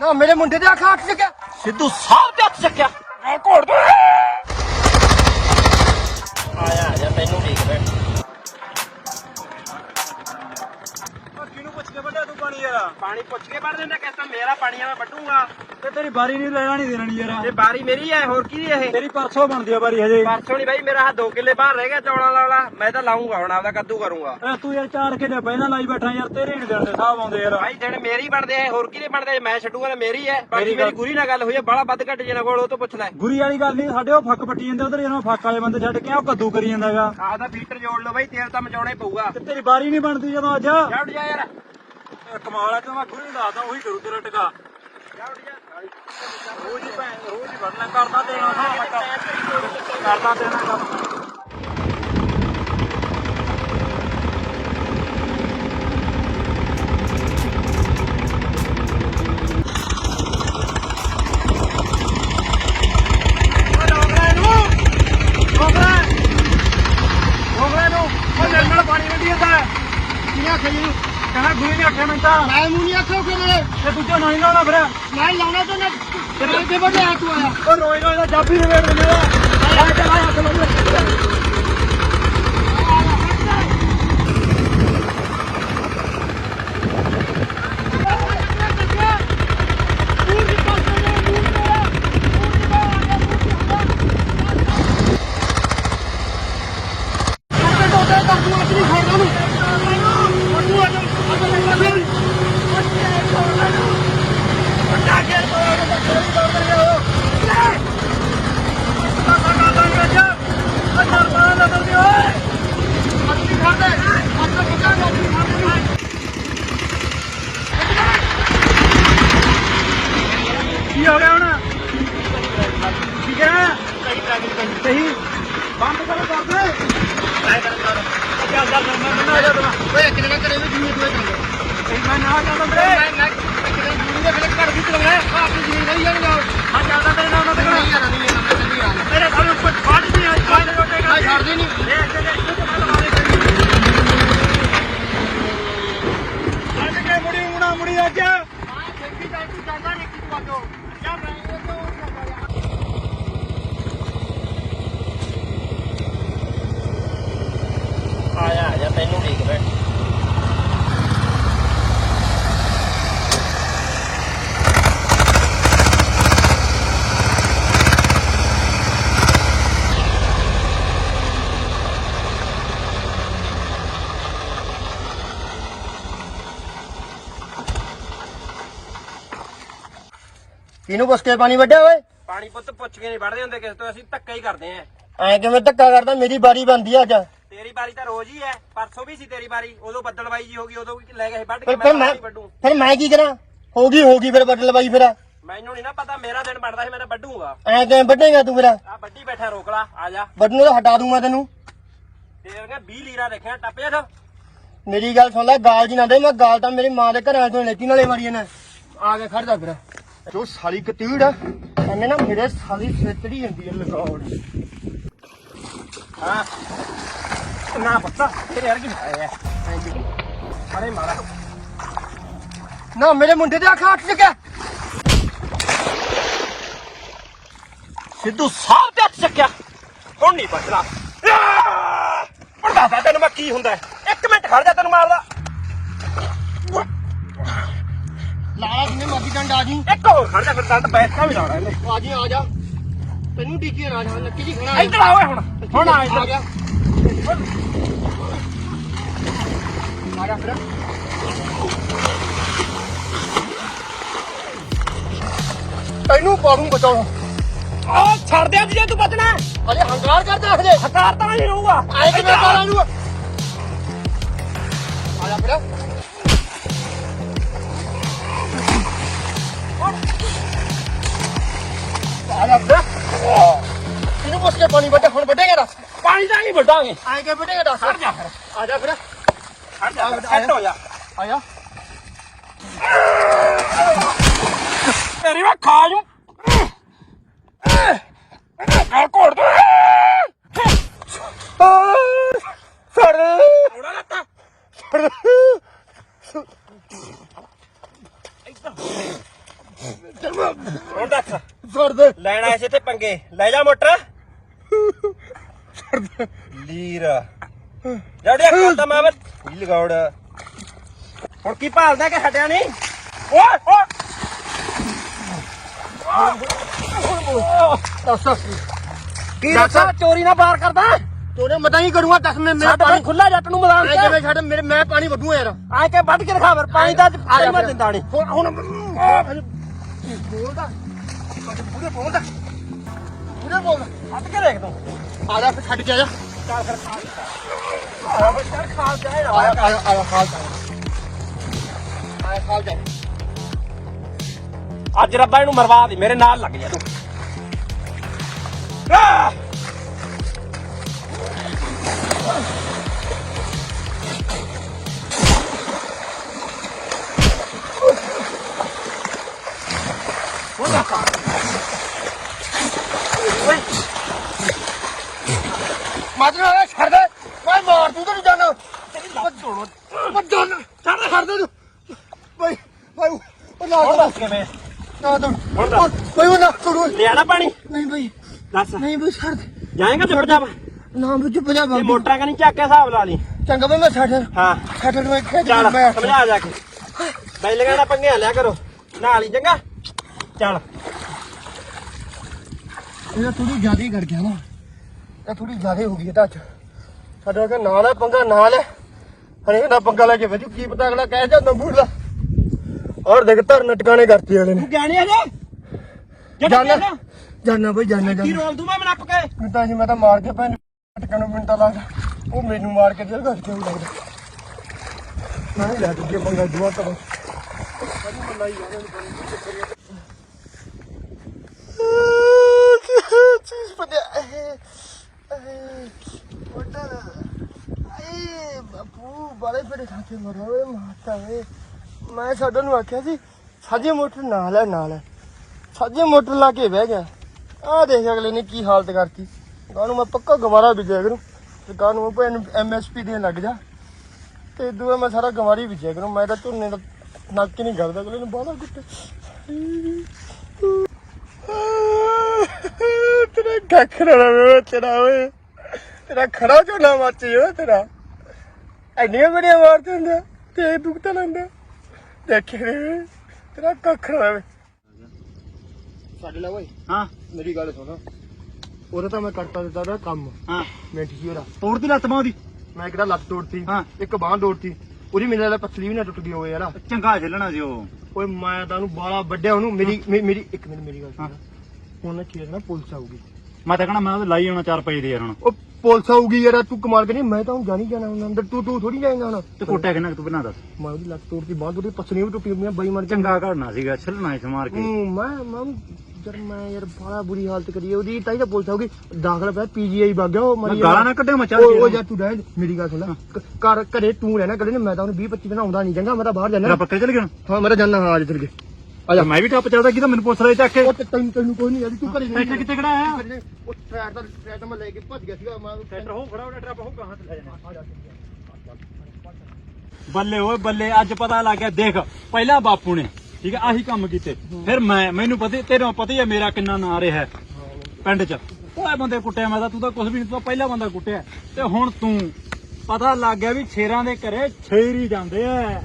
ਨਾ ਮੇਰੇ ਮੁੰਡੇ ਦੇ ਅੱਖ ਹੱਥ ਚੱਕਿਆ। ਸਿੱਧੂ ਸਾਹਿਬ ਤੇ ਹੱਥ ਚੱਕਿਆ। ਮੈਂ ਘੋੜ ਦੂੰ। ਆਇਆ ਆਇਆ ਤੈਨੂੰ ਦੇਖ ਲੈ ਪਾਣੀ ਯਾਰ। ਪਾਣੀ ਪੁੱਛ ਕੇ ਵੜ ਦਿੰਦਾ ਕਹਿੰਦਾ ਮੇਰਾ ਪਾਣੀ ਆ ਮੈਂ ਵੱਢੂਗਾ। ਤੇ ਤੇਰੀ ਬਾਰੀ ਨਹੀਂ ਲੈਣਾ ਨਹੀਂ ਦੇਣੀ ਯਾਰ। ਇਹ ਬਾਰੀ ਮੇਰੀ ਹੈ ਹੋਰ ਕੀ ਇਹ? ਤੇਰੀ ਪਰਸੋਂ ਬਣਦੀ ਆ ਬਾਰੀ ਹਜੇ। ਪਰਸੋਂ ਨਹੀਂ ਬਾਈ ਮੇਰਾ ਹੱਥ 2 ਕਿੱਲੇ ਬਾਹਰ ਰਹਿ ਗਿਆ ਚੌਲਾਂ ਵਾਲਾ। ਮੈਂ ਤਾਂ ਲਾਉਂਗਾ ਹੁਣ ਆਪਦਾ ਕੱਦੂ ਕਰੂੰਗਾ। ਐ ਤੂੰ ਯਾਰ ਚਾਰ ਕਿਲੇ ਪਹਿਲਾਂ ਲਾਈ ਬੈਠਾ ਯਾਰ ਤੇਰੇ ਨਹੀਂ ਦੇਣ ਦੇ ਸਾਹਬ ਆਉਂਦੇ ਯਾਰ। ਭਾਈ ਜਿਹੜੇ ਮੇਰੀ ਬਣਦੇ ਆ ਹੋਰ ਕਿਹਦੇ ਬਣਦੇ ਆ? ਮੈਂ ਛੱਡੂਗਾ ਤਾਂ ਮੇਰੀ ਹੈ ਬਾਕੀ ਮੇਰੀ ਗੁਰੀ ਨਾਲ ਗੱਲ ਹੋਈ ਹੈ ਬਾਲਾ ਵੱਧ ਘੱਟ ਜਿਹਨਾਂ ਕੋਲ ਉਹ ਤੋਂ ਪੁੱਛ ਲੈ ਗੁਰੀ ਵਾਲੀ ਗੱਲ ਨਹੀਂ ਸਾਡੇ ਉਹ ਫੱਕ ਪੱਟੀ ਜਾਂਦੇ ਉਧਰ ਜਿਹਨਾਂ ਫੱਕ ਵਾਲੇ ਬੰਦੇ ਛੱਡ ਕੇ ਉਹ ਕੱਦੂ ਕਰੀ ਜਾਂਦਾਗਾ। ਆਪਦਾ ਫੀਟਰ ਜੋੜ ਲਓ ਬਾਈ ਤੇਲ ਤਾਂ ਮਚਾਉਣਾ ਹੀ ਪਊਗਾ। ਤੇ ਤੇਰੀ ਬਾਰੀ ਨਹੀਂ ਬਣਦੀ ਜਦੋਂ ਅੱਜ। ਉੱਡ ਜਾ ਯਾਰ। ਕਮਾਲ ਆ ਤੇ ਮੈਂ ਗੁਰੀ ਦੱਸਦਾ ਉਹੀ ਕਰੂ ਤੇਰਾ ਟਿਕਾ। ਜਾ ਉੱਡ ਰੋਜ਼ ਹੀ ਭੈਣ, ਰੋਜ਼ ਹੀ ਵੜਨਾ ਕਰਦਾ ਦੇਣਾ ਕਰਦਾ ਦੇਣਾ ਕੰਮ ਰੋਗਲੇ ਨੂੰ ਉਹ ਜਲ ਨਾਲ ਪਾਣੀ ਵੱਢੀ ਜਾਂਦਾ ਕਿਹਨੇ ਆਖਿਆ ਜੀ ਕਹਿੰਦਾ ਆਖਿਆ ਮੈਂ ਮੂੰਹ ਨਹੀਂ ਆਖਿਆ ਨਾਲੇ ਤੇ ਦੂਜਾ ਨਹੀਂ ਲਾਉਣਾ ਫਿਰ। ਮੈਂ ਲਾਉਣਾ ਤਾਂ ਨਾ ਤੇਰੇ ਤੇ ਵੱਡੇ ਆ ਤੂੰ ਆਇਆ ਉਹ ਰੋਜ਼ ਰੋਜ਼ ਦਾ ਜਾਬੀ ਰਵੇੜ ਦਿੰਦੇ ਆ। ਆ ਚੱਲ ਆ ਹੱਥ ਲਾਉਂਦੇ ਕੀ ਹੋ ਗਿਆ ਹੁਣ ਠੀਕ ਹੈ ਸਹੀ ਬੰਦ ਕਰੋ ਕਰ ਦੇ ਮੈਂ ਕਰ ਕਰ ਚੱਲ ਚੱਲ ਮੈਂ ਮੈਂ ਆ ਜਾ ਤੂੰ ਓਏ ਇੱਕ ਜਗ੍ਹਾ ਕਰੇ ਵੀ ਜਿੰਨੀ ਤੂੰ ਚੰਗਾ ਮੈਂ ਨਾ ਜਾਂਦਾ ਤੇਰੇ ਮੈਂ ਮੈਂ ਇੱਕ ਜਗ੍ਹਾ ਜਿੰਨੀ ਦੇ ਫਿਰ ਘਰ ਵੀ ਚਲਾਉਣਾ ਹੈ ਆਪਣੀ ਜ਼ਮੀਨ ਨਹੀਂ ਜਾਣੀ ਨਾਲ ਹਾਂ ਜਾਂਦਾ ਤੇਰੇ ਨਾਲ ਉਹਨਾਂ ਦੇ ਨਹੀਂ ਆਣਾ ਨਹੀਂ ਆਣਾ ਮੈਂ ਨਹੀਂ ਆਣਾ ਮੇਰੇ ਸਾਲੇ ਉੱਪਰ ਫਾੜ ਨਹੀਂ ਆਈ ਫਾੜ ਰੋਟੇ ਮੈਂ ਛੱਡਦੀ ਨਹੀਂ ਇਹ ਅੱਗੇ ਦੇ ਇੱਥੇ ਤੇ ਮਾਰੇ ਕਰੀ ਅੱਜ ਕੇ ਮੁੜੀ ਮੁੜਾ ਅੱਜ। ਦੇਖੀ ਜਾ ਤੂੰ ਜਾਂਦਾ ਨਹੀਂ ਕਿ ਤੂੰ ਆਜੋ ਯਾ ਮੈਂ ਇਹ ਤੋਂ ਆਇਆ ਆਇਆ ਤੈਨੂੰ ਦੇਖ ਲੈ ਕਿਹਨੂੰ ਪੁੱਛ ਕੇ ਪਾਣੀ ਵੱਡਿਆ ਓਏ? ਪਾਣੀ ਪੁੱਤ ਪੁੱਛ ਕੇ ਨਹੀਂ ਵੜਦੇ ਹੁੰਦੇ ਕਿਸੇ ਤੋਂ ਅਸੀਂ ਧੱਕਾ ਹੀ ਕਰਦੇ ਆਂ ਐ ਕਿਵੇਂ ਧੱਕਾ ਕਰਦਾ? ਮੇਰੀ ਬਾਰੀ ਬੰਦੀ ਆ ਅੱਜ। ਤੇਰੀ ਬਾਰੀ ਤਾਂ ਰੋਜ਼ ਹੀ ਹੈ ਪਰਸੋਂ ਵੀ ਸੀ ਤੇਰੀ ਬਾਰੀ ਉਦੋਂ ਬੱਦਲਬਾਈ ਜੀ ਹੋ ਗਈ ਉਦੋਂ ਵੀ ਲੈ ਗਏ ਵੱਢ ਕੇ ਫਿਰ ਮੈਂ ਫਿਰ ਮੈਂ ਵੱਢੂ। ਫਿਰ ਮੈਂ ਕੀ ਕਰਾਂ? ਹੋ ਗਈ ਹੋ ਗਈ ਫਿਰ ਬਦਲ ਬਾਈ ਫਿਰ। ਮੈਨੂੰ ਨਹੀਂ ਨਾ ਪਤਾ ਮੇਰਾ ਦਿਨ ਵੱਢਦਾ ਸੀ ਮੈਂ ਤਾਂ ਵੱਢੂਗਾ। ਐ ਕਿਵੇਂ ਵੱਢੇਗਾ ਤੂੰ ਫਿਰ? ਆ ਵੱਡੀ ਬੈਠਾ ਰੋਕ ਲਾ ਆ ਜਾ। ਵੱਢਣੋਂ ਤਾਂ ਹਟਾ ਦੂੰਗਾ ਤੈਨੂੰ। ਤੇਰੇ ਨੇ 20 ਲੀਰਾ ਦੇਖਿਆ ਟੱਪ ਜਾ ਮੇਰੀ ਗੱਲ ਸੁਣ ਲੈ ਗਾਲ ਜੀ ਨਾ ਦੇ ਮੈਂ ਗਾਲ ਤਾਂ ਮੇਰੀ ਮਾਂ ਦੇ ਘਰਾਂ ਤੋਂ ਲੈਤੀ ਨਾਲੇ ਮਾਰੀ ਨੇ ਆ ਕੇ ਖੜ ਜਾ ਫਿਰ। ਜੋ ਸਾਲੀ ਕਤੀੜ ਆ ਐਵੇਂ ਨਾ ਮੇਰੇ ਸਾਲੀ ਸਿੱਤੜੀ ਜਾਂਦੀ ਹੈ ਲਗਾਉਣ। ਹਾਂ। ਨਾ ਪੱਤਾ ਤੇਰੇ ਵਰਗੀ ਆਇਆ। ਅਰੇ ਮਾਰਾ ਨਾ ਮੇਰੇ ਮੁੰਡੇ ਦੇ ਅੱਖ ਹੱਥ ਚੱਕਿਆ। ਸਿੱਧੂ ਸਾਹਿਬ ਦੇ ਹੱਥ ਚੱਕਿਆ। ਹੁਣ ਨਹੀਂ ਬਚਣਾ ਪੜਦਾ ਤੈਨੂੰ ਮੈਂ ਕੀ ਹੁੰਦਾ ਇੱਕ ਮਿੰਟ ਖੜ ਜਾ, ਤੈਨੂੰ ਮਾਰਦਾ। ਲਾਲਾ ਜਿੰਨੇ ਮਰਜ਼ੀ ਡੰਡ ਆ ਜੀ ਇੱਕ ਹੋਰ ਖੜ ਜਾ ਫਿਰ ਦੰਦ ਬੈਠਾ ਵੀ ਲਾਉਣਾ ਇਹਨੇ। ਆ ਜੀ ਆ ਜਾ। ਤੈਨੂੰ ਡੀਕੀ ਨਾ ਜਾ ਲੱਕੀ ਜੀ ਖੜਾ ਇੱਧਰ ਆ ਓਏ ਹੁਣ। ਹੁਣ ਆ ਆ ਇੱਧਰ। ਗਿਆ ਆ ਜਾ ਫਿਰ। ਤੈਨੂੰ ਪਾੜੂ ਬਚਾਉ ਆ ਛੱਡ ਦੇ ਜੇ ਤੂੰ ਬਚਣਾ। ਅਰੇ ਹੰਕਾਰ ਕਰਦਾ ਆਖਦੇ ਹਕਾਰ ਤਾਂ ਨਹੀਂ ਰਹੂਗਾ। ਆਏ ਕਿਵੇਂ ਕਰਾਂ ਨੂੰ ਆ ਜਾ ਫਿਰ। ਨਹੀਂ ਵੱਢਾਂਗੇ। ਆਏ ਕਿ ਵੱਡੇਗਾ ਦੱਸ ਖੜ ਜਾ ਫਿਰ। ਆ ਜਾ ਫਿਰ। ਜਾ ਸੈੱਟ ਹੋ ਜਾ। ਆ ਜਾ ਤੇਰੀ ਮੈਂ ਖਾ ਜੂ। ਗਾਲ ਘੋੜ ਦੂੰ। ਸੜ ਥੋੜਾ ਲੱਤਾ। ਹੁਣ ਦੱਸ। ਛੱਡ ਦੇ। ਲੈਣ ਆਏ ਸੀ ਤੇ ਪੰਗੇ। ਲੈ ਜਾ ਮੋਟਰ। ਲੀਰ। ਜੜਿਆ ਕਰਤਾ ਮੈਂ ਵੀ ਲਗਾਉੜ। ਹੁਣ ਕੀ ਭਾਲਦਾ ਕਿ ਹਟਿਆ ਨਹੀਂ? ਓਏ ਓਏ। ਦੱਸ। ਕੀ ਦੱਸਾਂ? ਚੋਰੀ ਨਾ ਬਾਹਰ ਕਰਦਾ। ਤੋਰੇ ਮਤਾ ਹੀ ਕਰੂੰਗਾ ਦੱਸ ਮੈਂ ਮੇਰਾ ਪਾਣੀ ਖੁੱਲਾ ਜੱਟ ਨੂੰ ਮੈਦਾਨ ਐ ਚ। ਕਿਵੇਂ ਛੱਡ? ਮੇਰੇ ਮੈਂ ਪਾਣੀ ਵਧੂ ਯਾਰ। ਆ ਕੇ ਵੱਢ ਕੇ ਫਿਰ ਪਾਣੀ ਦਾ ਪਾਣੀ ਮੈਂ ਦਿੰਦਾ ਨਹੀਂ। ਹੁਣ ਹੁਣ ਬੋਲਦਾ। ਪੂਰੇ ਬੋਲਦਾ। ਪੂਰੇ ਬੋਲਦਾ ਵੱਢ ਕੇ ਦੇਖ ਤੂੰ। ਆ ਜਾ ਫਿਰ ਛੱਡ ਕੇ ਆ ਜਾ। ਚੱਲ ਫਿਰ ਖਾ ਆ ਬੱਚਾ ਖਾ ਜਾਏ ਆ ਜਾ ਆ ਜਾ ਆ ਜਾ ਖਾਲ ਜਾ ਆ ਜਾ ਖਾਲ ਜਾ। ਅੱਜ ਰੱਬਾ ਇਹਨੂੰ ਮਰਵਾ ਦੇ ਮੇਰੇ ਨਾਲ ਲੱਗ ਜਾ ਤੂੰ! ਮੈਂ ਜਾਨ ਛੱਡ ਦੇ ਛੱਡ ਦੇ ਤੂੰ। ਬਈ ਬਈ ਉਹ ਨਾ ਹੁਣ ਦੱਸ ਕਿਵੇਂ? ਨਾ ਤੂੰ ਹੁਣ ਦੱਸ। ਬਈ ਉਹ ਨਾ ਤੂੰ ਲਿਆ ਨਾ ਪਾਣੀ? ਨਹੀਂ ਬਈ ਦੱਸ। ਨਹੀਂ ਬਈ ਛੱਡ ਦੇ। ਜਾਏਗਾ ਤੇ ਜਾ ਨਾ ਬਈ ਚੁੱਪ ਜਾ ਇਹ ਬਾਬੂ ਮੋਟਰਾਂ ਕਨੀ ਚੱਕ ਕੇ ਹਿਸਾਬ ਲਾ ਲਈ। ਚੰਗਾ ਬਈ ਮੈਂ ਛੱਡ ਹਾਂ। ਛੱਡ ਮੈਂ ਖੇਡ ਚੱਲ ਮੈਂ ਸਮਝਾ ਜਾ ਕੇ। ਬੈਲੀਆਂ ਪੰਗਿਆ ਲਿਆ ਕਰੋ। ਨਾਲ ਹੀ ਚੰਗਾ? ਚੱਲ। ਇਹ ਥੋੜੀ ਜ਼ਿਆਦਾ ਹੀ ਕਰ ਗਿਆ ਨਾ ਇਹ ਥੋੜੀ ਜ਼ਿਆਦਾ ਹੋ ਗਈ ਟੱਚ ਸਾਡਾ ਕਿ ਨਾਲ ਹੈ ਪੰਗਾ ਨਾਲ ਹੈ ਹਰੇ ਨਾ ਪੰਗਾ ਲੈ ਕੇ ਵਜੂ ਕੀ ਪਤਾ ਅਗਲਾ ਕਹਿ ਜਾਂਦਾ ਮੂਲਾ ਔਰ ਦੇਖ ਧਰਨ ਟਿਕਾਣੇ ਕਰਤੀ ਵਾਲੇ ਨੇ। ਤੂੰ ਗਿਆਨੀ ਅਜੇ ਜਾਨਾ। ਜਾਨਾ ਬਈ ਜਾਨਾ ਕੀ ਜਾਨਾ। ਰੋਲ ਦੂੰ ਮੈਂ ਨੱਪ ਕੇ? ਮੈਂ ਤਾਂ ਜੀ ਮੈਂ ਤਾਂ ਮਾਰ ਕੇ ਭੈਣ ਟਿਕਾਣੇ ਮਿੰਟਾਂ ਲੱਗਦਾ ਉਹ ਮੈਨੂੰ ਮਾਰ ਕੇ ਜੇਲ੍ਹ ਘੱਟ ਕਿਉਂ ਲੱਗਦਾ? ਮੈਂ ਨਹੀਂ ਲੈ ਕੇ ਪੰਗਾ ਜੁਆ ਤਾਂ ਚੀਜ਼ ਪਤਾ ਏ ਬਾਪੂ ਬਾਲੇ ਫੜੇ ਖਾਤੇ ਮਾਤਾ ਵੇ ਮੈਂ ਸਾਡੋ ਨੂੰ ਆਖਿਆ ਸੀ ਸਾਜੇ ਮੋਟਰ ਨਾਲ ਹੈ ਨਾਲ ਹੈ ਸਾਜੇ ਮੋਟਰ ਲਾ ਕੇ ਬਹਿ ਗਿਆ। ਆਹ ਦੇਖ ਅਗਲੇ ਨੇ ਕੀ ਹਾਲਤ ਕਰਤੀ। ਗਾਂ ਮੈਂ ਪੱਕਾ ਗਵਾਰਾ ਬੀਜਿਆ ਕਰੂੰ। ਤੇ ਗਾਂ ਮੈਂ ਐਮਐਸਪੀ ਦੇਣ ਲੱਗ ਜਾ। ਤੇ ਦੂਆ ਮੈਂ ਸਾਰਾ ਗਵਾਰੀ ਬੀਜਿਆ ਕਰੂੰ। ਮੈਂ ਤਾਂ ਝੋਨੇ ਦਾ ਨੱਕ ਨਹੀਂ ਕਰਦਾ ਅਗਲੇ ਨੂੰ ਬਾਹਲਾ ਗੁੱਟ ਤੇਰਾ ਕੱਖ ਨਾ ਵੇ ਤੇਰਾ ਓਏ। ਤੇਰਾ ਖੜਾ ਝੋਨਾ ਮੱਚੀ ਓ ਤੇਰਾ। ਐਨੀਆਂ ਬੜੀਆਂ ਮਾਰਦੇ ਹੁੰਦੇ ਤੇ ਇਹ ਦੁੱਖ ਤਾਂ ਲੈਂਦਾ ਦੇਖੇ ਰੇ ਤੇਰਾ ਕੱਖ ਨਾ ਛੱਡ ਲੈ ਓਏ। ਹਾਂ। ਮੇਰੀ ਗੱਲ ਸੁਣ। ਉਹਦਾ ਤਾਂ ਮੈਂ ਕਰਤਾ ਦਿੱਤਾ ਕੰਮ। ਹਾਂ। ਮਿੰਟ ਸੀ ਉਹਦਾ ਤੋੜਦੀ ਲੱਤ ਮਾਂ ਉਹਦੀ? ਮੈਂ ਤਾਂ ਲੱਤ ਤੋੜਤੀ। ਹਾਂ। ਇੱਕ ਬਾਹ ਤੋੜਤੀ। ਉਹਦੀ ਮੇਰੇ ਨਾਲ ਪਤਲੀ ਵੀ ਨਾ ਟੁੱਟ ਗਈ ਹੋਵੇ ਯਾਰ। ਚੰਗਾ ਚੱਲਣਾ ਸੀ ਉਹ। ਓਏ ਮੈਂ ਤਾਂ ਉਹਨੂੰ ਬਾਲਾ ਵੱਡਿਆ ਉਹਨੂੰ। ਮੇਰੀ ਮੇ- ਮੇਰੀ ਇੱਕ ਮਿੰਟ ਮੇਰੀ ਗੱਲ ਸੁਣ। ਉਹਨਾਂ ਚੀਜ਼ ਨਾ ਪੁਲਿਸ ਆਊਗੀ। ਮੈਂ ਤਾਂ ਕਹਣਾ ਮੈਂ ਉਹਦੇ ਲਾਈ ਆਉਣਾ 4 ਰੁਪਏ ਦੇ ਯਾਰ ਹੁਣ। ਉਹ ਪੁਲਿਸ ਆਊਗੀ ਯਾਰ ਤੂੰ ਕਮਾਲ ਕਰੀ ਮੈਂ ਤਾਂ ਹੁਣ ਜਾਣੀ ਜਾਣਾ ਹੁਣ ਅੰਦਰ ਤੂੰ ਤੂੰ ਥੋੜੀ ਜਾਏਗਾ ਹੁਣ। ਤੇ ਕੋਟਾ ਕਿੰਨਾ ਕੁ ਤੂੰ ਬਣਾ ਦੱਸ? ਮੈਂ ਉਹਦੀ ਲੱਤ ਤੋੜਤੀ ਬਾਹ ਤੋੜਤੀ ਪਸਲੀਆਂ ਵੀ ਟੁੱਟੀ ਹੋਈਆਂ ਬਾਈ ਮਰ ਕੇ। ਚੰਗਾ ਘੜਨਾ ਸੀਗਾ ਛੱਲਣਾ ਇਸ ਮਾਰ ਕੇ। ਹੂੰ ਮੈਂ ਮੈਂ ਯਾਰ ਮੈਂ ਯਾਰ ਬੜਾ ਬੁਰੀ ਹਾਲਤ ਕਰੀ ਹੈ ਉਹਦੀ ਤਾਂ ਹੀ ਤਾਂ ਪੁਲਿਸ ਆਊਗੀ। ਦਾਖਲ ਪਿਆ ਪੀਜੀਆਈ ਵਗ ਗਿਆ ਉਹ ਮੈਂ ਮਰੀ ਗਾਲਾਂ ਨਾ ਕੱਢਿਆ ਮੈਂ ਚੱਲ ਓਏ ਗਿਆ। ਯਾਰ ਤੂੰ ਰਹਿ ਮੇਰੀ ਗੱਲ ਸੁਣ ਲੈ। ਕ- ਘਰ ਘਰੇ ਤੂੰ ਰਹਿਣਾ ਕਦੇ ਨੇ ਮੈਂ ਤਾਂ ਉਹਨੂੰ 20 25 ਦਿਨ ਆਉਂਦਾ ਨਹੀਂ ਚੰਗਾ ਮੈਂ ਤਾਂ ਬਾਹਰ ਤੇਰਾ ਜਾਣਾ ਪੱਕਾ ਚੱਲ ਗਿਆ? ਹਾਂ ਮੇਰਾ ਜਾਨਾ ਹਾਂ ਅੱਜ ਚਲ ਜਾ ਮੈਂ ਵੀ ਟੱਪ ਚੱਲਦਾ ਕੀ ਤਾਂ ਮੈਨੂੰ ਪੁੱਛ ਰਹੇ ਚੱਕ ਕੇ। ਉਹ ਤੇ ਤੈਨੂੰ ਤੈਨੂੰ ਕੋਈ ਨਹੀਂ ਯਾਰ ਤੂੰ ਘਰੇ ਟਰੈਕਟਰ ਕਿੱਥੇ ਖੜਾ ਆ? ਉਹ ਟਰੈਕ ਦਾ ਟਰੈਕ ਮੈਂ ਲੈ ਕੇ ਭੱਜ ਗਿਆ ਸੀਗਾ ਮੈਂ। ਟਰੈਕਟਰ ਹੋ ਖੜਾ ਉਹ ਟਰੈਕਟਰ ਹੋ ਕਹਾਂ ਤੇ ਲੈ ਜਾਣਾ। ਆ ਜਾ ਬੱਲੇ ਓਏ ਬੱਲੇ ਅੱਜ ਪਤਾ ਲੱਗ ਗਿਆ। ਦੇਖ ਪਹਿਲਾਂ ਬਾਪੂ ਨੇ ਠੀਕ ਹੈ ਆਹੀ ਕੰਮ ਕੀਤੇ। ਫਿਰ ਮੈਂ ਮੈਨੂੰ ਪਤਾ ਤੇਰਾ ਪਤਾ ਹੀ ਹੈ ਮੇਰਾ ਕਿੰਨਾ ਨਾਂ ਰਿਹਾ। ਪਿੰਡ 'ਚ। ਓਏ ਬੰਦੇ ਕੁੱਟਿਆ ਮੈਂ ਤਾਂ ਤੂੰ ਤਾਂ ਕੁਝ ਵੀ ਨਹੀਂ ਤੂੰ ਤਾਂ ਪਹਿਲਾ ਬੰਦਾ ਕੁੱਟਿਆ। ਤੇ ਹੁਣ ਤੂੰ ਪਤਾ ਲੱਗ ਗਿਆ ਵੀ ਛੇਰਾਂ ਦੇ ਘਰੇ ਛੇਰ ਹੀ ਜਾਂਦੇ ਆ।